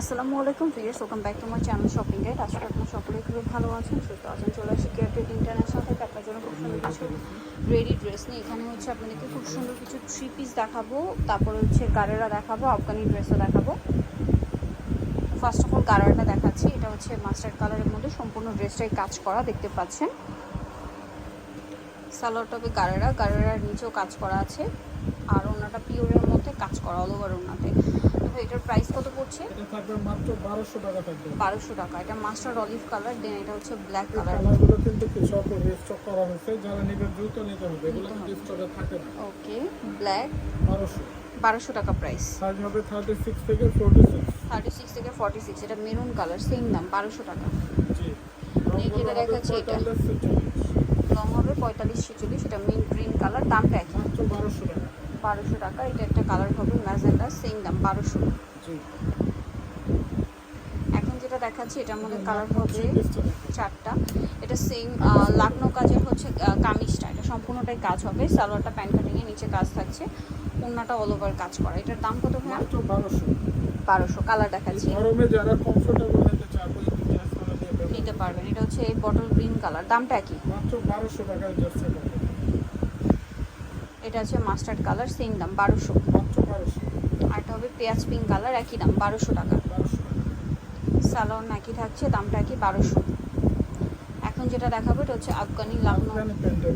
আসসালামু আলাইকুম viewers welcome back to my channel shopping guide. আজকে আপনার সকলে খুবই ভালো আছেন, সুস্থ আছেন। চলে আসি কেয়ারটেক ইন্টারন্যাশনাল থেকে। আপনার জন্য খুব সুন্দর কিছু রেডি ড্রেস নিয়ে। এখানে হচ্ছে আপনাদেরকে খুব সুন্দর কিছু থ্রি পিস দেখাবো। তারপরে হচ্ছে গারেরা দেখাবো আফগানি ড্রেসও দেখাবো। ফার্স্ট অফ অল গারারটা দেখাচ্ছি। এটা হচ্ছে মাস্টার্ড কালারের মধ্যে সম্পূর্ণ ড্রেসটাই কাজ করা, দেখতে পাচ্ছেন। সালোয়ারটা হবে গারেরা। গারেরার নিচেও কাজ করা আছে। আর ওনাটা পিওরের মধ্যে কাজ করা অল ওভার ওনাতে। তো এটার প্রাইস কত পড়ছে? এটা থাকবে মাত্র বারোশো টাকা থাকবে। বারোশো টাকা। এটা মাস্টার্ড অলিভ কালার দেন এটা হচ্ছে ব্ল্যাক কালার কালারগুলো কিন্তু অল্প রিস্টক করা হয়েছে যারা নিবে দ্রুত নিতে হবে। এগুলো থাকে না। ওকে ব্ল্যাক বারোশো। বারোশো টাকা প্রাইস সাইজ হবে থার্টি সিক্স থেকে ফোর্টি সিক্স থার্টি সিক্স থেকে ফর্টি সিক্স এটা মেরুন কালার সেম দাম বারোশো টাকা। জি। এই যেটা দেখাচ্ছি এটা। লং হবে পঁয়তাল্লিশ ছেচল্লিশ এটা মিন গ্রিন কালার দামটা একই। মাত্র বারোশো টাকা। বারোশো টাকা এটা একটা কালার হবে ম্যাজেন্ডা সেম দাম বারোশো। এখন যেটা দেখাচ্ছি এটার মধ্যে কালার হবে চারটা। এটা সেম লাকনো কাজের হচ্ছে কামিজটা। এটা সম্পূর্ণটাই কাজ হবে সালোয়ারটা প্যান্ট কাটিংয়ে নিচে কাজ থাকছে। ওনাটা অল ওভার কাজ করা। এটার দাম কত মাত্র বারোশো। বারোশো কালার দেখাচ্ছি। গরমে যারা কমফোর্টেবল নিতে চায় পারবেন। এটা হচ্ছে এই বটল গ্রিন কালার দামটা কি মাত্র বারোশো পাবে এটা হচ্ছে মাস্টার্ড কালার সেম দাম, বারোশো। আর এটা হবে পেঁয়াজ পিঙ্ক কালার একই দাম, বারোশো টাকা। সালোয়ার নাকি থাকছে, দামটা কি বারোশো। এখন যেটা দেখাবো, এটা হচ্ছে আফগানি থাকবে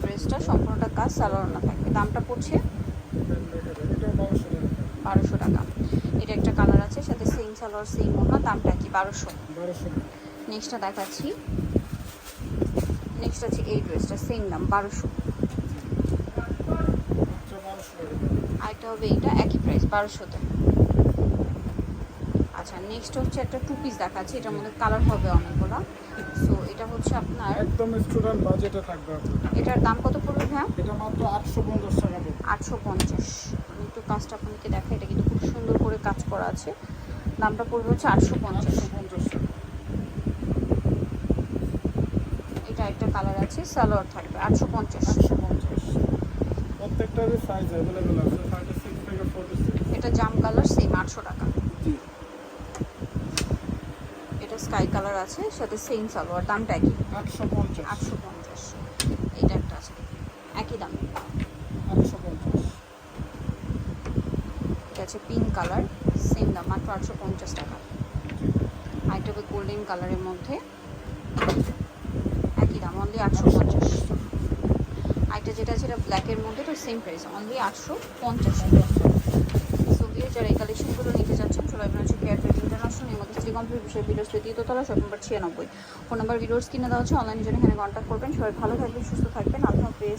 ড্রেসটা সম্পূর্ণটা কাজ সালোয়ার না থাকবে। দামটা পড়ছে বারোশো টাকা। এটা একটা কালার আছে, সাথে সেম সালোয়ার সেম ওনা দামটা কি বারোশো। নেক্সটটা দেখাচ্ছি। নেক্সট আছে এই ড্রেসটা সেম দাম, বারোশো। আরেকটা হবে এটা একই প্রাইস বারোশোতে আচ্ছা নেক্সট হচ্ছে একটা টু পিস দেখাচ্ছি এটার মধ্যে কালার হবে অনেকগুলো। সো এটা হচ্ছে আপনার একদম স্টুডেন্ট বাজেটে থাকবে এটার দাম কত পড়বে হ্যাঁ এটা মাত্র আটশো পঞ্চাশ টাকা পড়বে। আটশো পঞ্চাশ। আমি একটু কাজটা আপনাকে দেখাই এটা কিন্তু খুব সুন্দর করে কাজ করা আছে। দামটা পড়বে হচ্ছে আটশো পঞ্চাশ। আটশো পঞ্চাশ টাকা। এটা একটা কালার আছে সালোয়ার থাকবে আটশো পঞ্চাশ। আটশো পঞ্চাশ। প্রত্যেকটারই সাইজ অ্যাভেলেবেল আছে থার্টি সিক্স থেকে ফোর্টি সিক্স এটা জাম কালার সেম আটশো টাকা। জি। এটা স্কাই কালার আছে সাথে সেম সালোয়ার দামটা একই আটশো পঞ্চাশ। আটশো পঞ্চাশ। এটা একটা আছে। একই দাম। আটশো পঞ্চাশ। এটা আছে পিঙ্ক কালার সেম দাম মাত্র আটশো পঞ্চাশ টাকা। আরেকটা হবে গোল্ডেন কালারের মধ্যে একই দাম অনলি আটশো পঞ্চাশ আরেকটা যেটা ব্ল্যাকের মধ্যে, তো সেম প্রাইস অনলি আটশো পঞ্চাশ সো দিয়ে যারা এই কালেকশনগুলো নিতে চাচ্ছেন চলে আসবেন হচ্ছে কেয়ার ট্রেড ইন্টারন্যাশনাল এর মধ্যে শ্রী কমপ্লিট বিষয় ভিডিওস দ্বিতীয়তলা শপ নম্বর ছিয়ানব্বই। ফোন নাম্বার ভিডিওস কিনে দেওয়া হচ্ছে অনলাইনে জন্য এখানে কন্ট্যাক্ট করবেন। সবাই ভালো থাকবেন, সুস্থ থাকবেন। আল্লাহ হাফেজ।